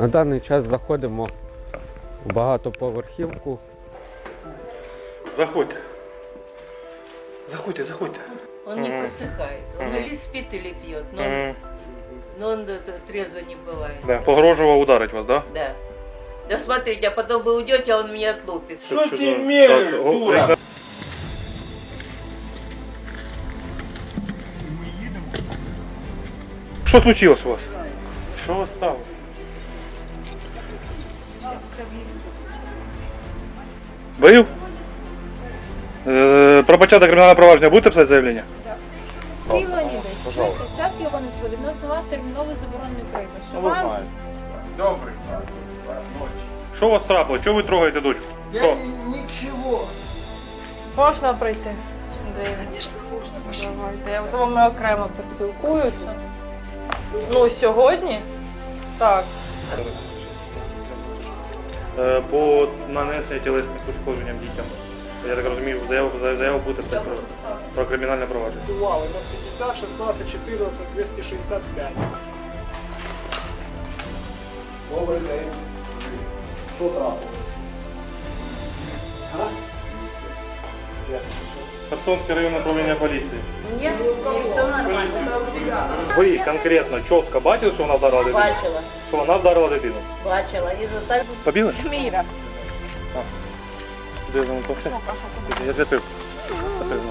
На даний час заходимо у багатоповерхівку. Заходьте. Заходьте, заходьте. Он не Мгм. просыхает. Он Мгм. или спит, или пьет, но, он, М, но он это, трезво не бывает. Да. Погрожував ударить вас, да? Да. Да смотрите, а потом вы уйдете, а он меня отлупит. Що ти мелеш, дура? Що случилось у вас? Що сталося? Бив? Е, Про початок кримінального провадження будете писати заявлення? Сергій Леонідович, час Іваництво відносно вас терміновий заборонений припис. Що вам Добрий. Що у вас трапилось? Чого ви трогаєте дочку? Що? можна пройти? Звісно, можна. Давайте, я з вами окремо поспілкуюся. Ну, сьогодні? Так. Е, По нанесенню тілесних ушкодженням дітям. Я так розумію, заяву, заяву писати про, про кримінальне провадження. Бували 50, 16, 14, 265. Добрий день. Що трапилось? А? Херсонське районне управління поліції. Нет, все нормально. Ви конкретно чітко бачили, що вона дитину? Бачила, Що вона вдарила дитину? бачила. И заставила. Побігли? Міра. Де там кофе? Я закрив. Закрив.